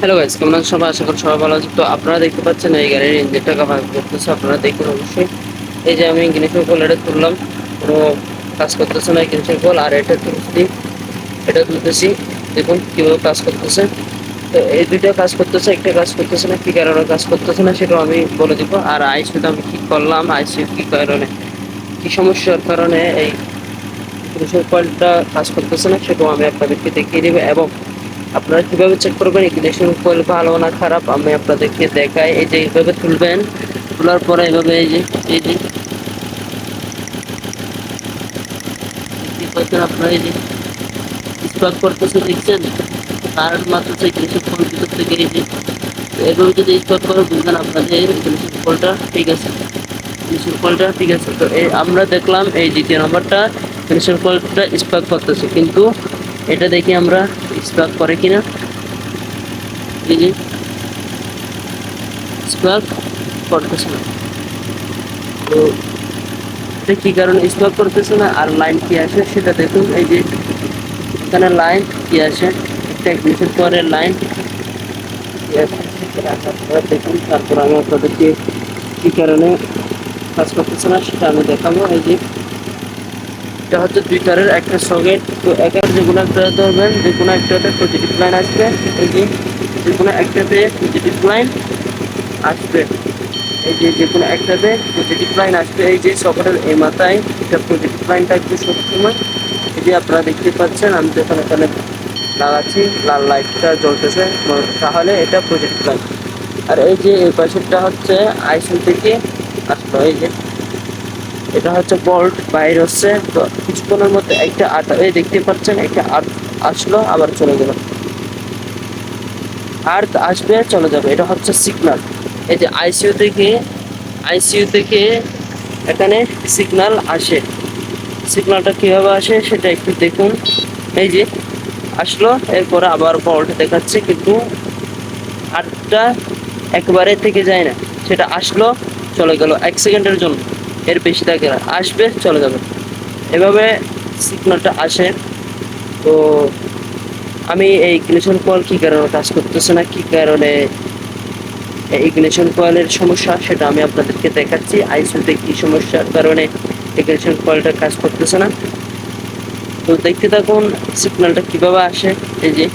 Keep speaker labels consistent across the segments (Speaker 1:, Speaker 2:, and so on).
Speaker 1: Hello guys কেমন আছেন সবাই? আশা করি সবাই ভালো আছে তো আপনারা দেখতে পাচ্ছেন এই গাড়ির ইঞ্জিনটা কাভার করতেছে। আপনারা দেখুন অবশ্যই। এই যে আমি গিনেশের কল এটা তুললাম। কোনো কাজ করতেছে না গিনেশের কল আর এটা তুলছি। এটা তুলতেছি। দেখুন কীভাবে কাজ করতেছে। তো এই দুইটা কাজ করতেছে, একটা কাজ করতেছে না, কী কারণে কাজ করতেছে না সেটাও আমি বলে দিব। আর আইসিউতে আমি কী করলাম। আইসিউ কী কারণে? কী সমস্যার কারণে এই গিনেশের কলটা কাজ করতেছে না সেটাও আমি আপনাদেরকে দেখিয়ে দেবো। এবং আপনারা কীভাবে চেক করবেন? ইগনিশন কয়েল ভালো না খারাপ, আমি আপনাদেরকে দেখাই। এই যে এইভাবে তুলবেন, তোলার পরে এইভাবে এই যে এই যে। এই যে স্পার্ক করতেছে, দেখছেন? মাত্র ইগনিশন কয়েল ভিতর থেকে এই যে যদি স্পার্ক করে বুঝবেন আপনাদের ইগনিশন কলটা ঠিক আছে। ইগনিশন কলটা ঠিক আছে। তো আমরা দেখলাম এই দ্বিতীয় নম্বরটা ইগনিশন কলটা স্পার্ক করতেছে। কিন্তু এটা দেখি আমরা স্পার্ক করে কিনা। যে স্পার্ক করতেছে না। তো কি কারণে স্পার্ক করতেছে না? আর লাইন কি আসে সেটা দেখুন, এই যে এখানে লাইন কি আসে একটা ইগনিশন পরের লাইন দেখুন, তারপর আমি আপনাদেরকে কি কারণে কাজ করতেছে না, সেটা আমি দেখাবো। এই যে এটা হচ্ছে দুই তারের একটা সকেট। তো একের যে কোনো একটা ধরবেন যে কোনো একটাতে পজিটিভ লাইন আসবে। এই যে যে কোনো একটাতে পজিটিভ লাইন আসবে। এই যে যে কোনো একটাতে পজিটিভ লাইন আসবে। এই যে সকেটের এই মাথায় এটা পজিটিভ লাইন থাকবে সবসময়। এই যে আপনারা দেখতে পাচ্ছেন, আমি যখন এখানে লাগাচ্ছি লাল লাইটটা জ্বলতেছে। তাহলে এটা পজিটিভ লাইন আর এই যে এই পাশেরটা হচ্ছে আইসিউ থেকে আসলো, এই যে। এটা হচ্ছে বল্ট বাইর হচ্ছে তো কিছুক্ষণের মধ্যে একটা আটা এই দেখতে পাচ্ছেন, একটা আর্থ আসলো, আবার চলে গেল। আর্থ আসবে, চলে যাবে। এটা হচ্ছে সিগনাল এই যে আইসিইউ থেকে আইসিইউ থেকে এখানে সিগনাল আসে। সিগনালটা কীভাবে আসে, সেটা একটু দেখুন। এই যে আসলো, এরপরে আবার বল্ট দেখাচ্ছে, কিন্তু আর্থটা একবারে থেকে যায় না। সেটা আসলো, চলে গেল এক সেকেন্ডের জন্য। এর বেশি থাকে না। আসবে, চলে যাবে। এভাবে সিগনালটা আসে। তো আমি এই ইগনিশন কয়েল কী কারণে কাজ করতেছে না, কী কারণে ইগনিশন কয়েলের সমস্যা, সেটা আমি আপনাদেরকে দেখাচ্ছি। আইসিউতে কী সমস্যার কারণে ইগনিশন কয়েলটা কাজ করতেছে না। তো দেখতে থাকুন সিগনালটা কীভাবে আসে। এই যে,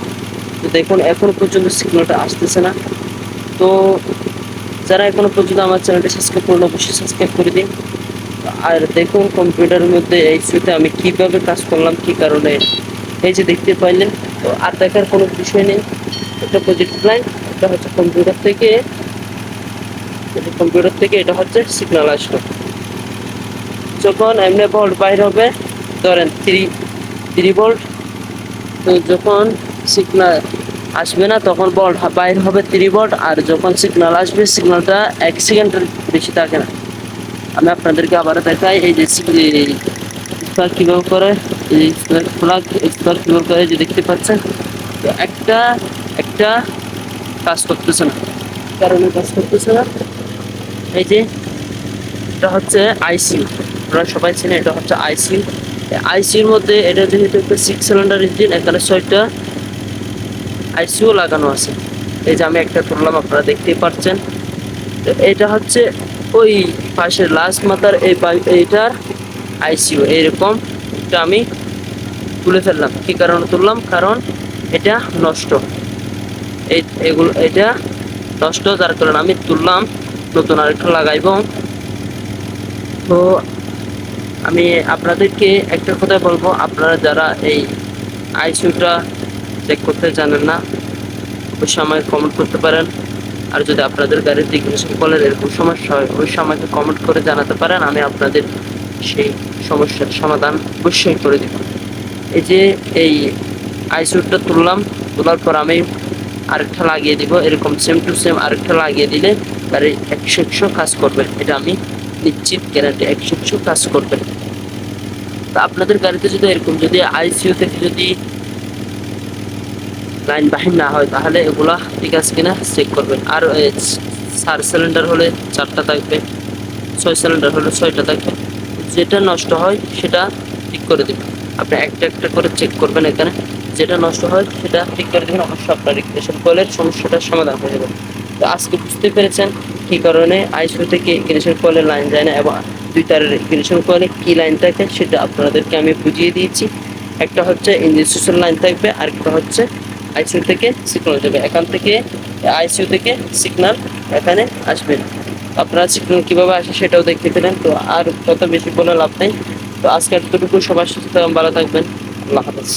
Speaker 1: তো দেখুন, এখন পর্যন্ত সিগনালটা আসতেছে না। তো যারা এখনও পর্যন্ত আমার চ্যানেলটি সাবস্ক্রাইব করলে অবশ্যই সাবস্ক্রাইব করে দিন। আর দেখুন কম্পিউটারের মধ্যে এই সুইতে আমি কীভাবে কাজ করলাম, কি কারণে? এই যে দেখতে পাইলেন, তো আর দেখার কোনো বিষয় নেই। এটা পজিটিভ লাইন এটা হচ্ছে কম্পিউটার থেকে কম্পিউটার থেকে, এটা হচ্ছে সিগন্যাল আসলো। যখন এমনি ভোল্ট বাইর হবে, ধরেন থ্রি থ্রি ভোল্ট তো যখন সিগনাল আসবে না, তখন বল বাইর হবে থ্রি ভোল্ট আর যখন সিগনাল আসবে সিগনালটা এক সেকেন্ডের বেশি থাকে না। আমি আপনাদেরকে আবার দেখাই, এই যে কীভাবে করে, এই ফ্লাগ স্পার্ক কীভাবে করে যে দেখতে পাচ্ছেন। তো একটা একটা কাজ করতেছে না। কারণে কাজ করতেছে না। এই যে, এটা হচ্ছে আইসিউ আপনারা সবাই চেনে এটা হচ্ছে আইসিউ আইসিউর মধ্যে এটা যেহেতু একটা সিক্স সিলিন্ডার ইঞ্জিন এখানে ছয়টা আইসিউ লাগানো আছে। এই যে আমি একটা তুললাম, আপনারা দেখতেই পাচ্ছেন তো এটা হচ্ছে ওই পাশের লাস্ট মাথার এই এইটার আইসিউ এইরকম। এটা আমি তুলে ফেললাম। কী কারণে তুললাম? কারণ এটা নষ্ট। এই এগুলো, এটা নষ্ট যার কারণে আমি তুললাম। নতুন আরেকটা লাগাইব। তো আমি আপনাদেরকে একটা কথা বলব। আপনারা যারা এই আইসিউটা চেক করতে জানেন না, অবশ্যই আমাকে কমেন্ট করতে পারেন। আর যদি আপনাদের গাড়ির ইগনিশন কলের এরকম সমস্যা হয়, অবশ্যই আমাকে কমেন্ট করে জানাতে পারেন, আমি আপনাদের সেই সমস্যার সমাধান অবশ্যই করে দিব। এই যে এই আইসিউটা তুললাম, তোলার পর আমি আরেকটা লাগিয়ে দিব, এরকম সেম টু সেম আরেকটা লাগিয়ে দিলে গাড়ি একশো একশো কাজ করবে। এটা আমি নিশ্চিত গ্যারান্টি একশো একশো কাজ করবে। তা আপনাদের গাড়িতে যদি এরকম যদি আইসিইউ থেকে যদি লাইন বাহির না হয়, তাহলে এগুলা ঠিক আছে কিনা চেক করবেন। আর চার সিলিন্ডার হলে চারটা থাকবে, ছয় সিলিন্ডার হলে ছয়টা থাকবে। যেটা নষ্ট হয় সেটা ঠিক করে দেবেন। আপনি একটা একটা করে চেক করবেন এখানে। যেটা নষ্ট হয় সেটা ঠিক করে দেবেন অবশ্যই আপনার ইগনিশন কয়েলের সমস্যাটার সমাধান হয়ে যাবে। তো আজকে বুঝতে পেরেছেন কী কারণে আইসিউ থেকে ইগনিশন কয়েলের লাইন যায় না এবং দুই তারের ইগনিশন কয়েলে কী লাইন থাকে সেটা আপনাদেরকে আমি বুঝিয়ে দিয়েছি। একটা হচ্ছে ইঞ্জিন লাইন থাকবে, আরেকটা হচ্ছে আইসিউ থেকে সিগন্যাল যাবে এখান থেকে আইসিউ থেকে সিগন্যাল এখানে আসবে। আপনারা সিগন্যাল কীভাবে আসে সেটাও দেখতে পেলেন তো আর কত বেশি বলে লাভ নেই। তো আজকে এতটুকু। সবার সুস্থ ভালো থাকবেন। আল্লাহ হাফেজ।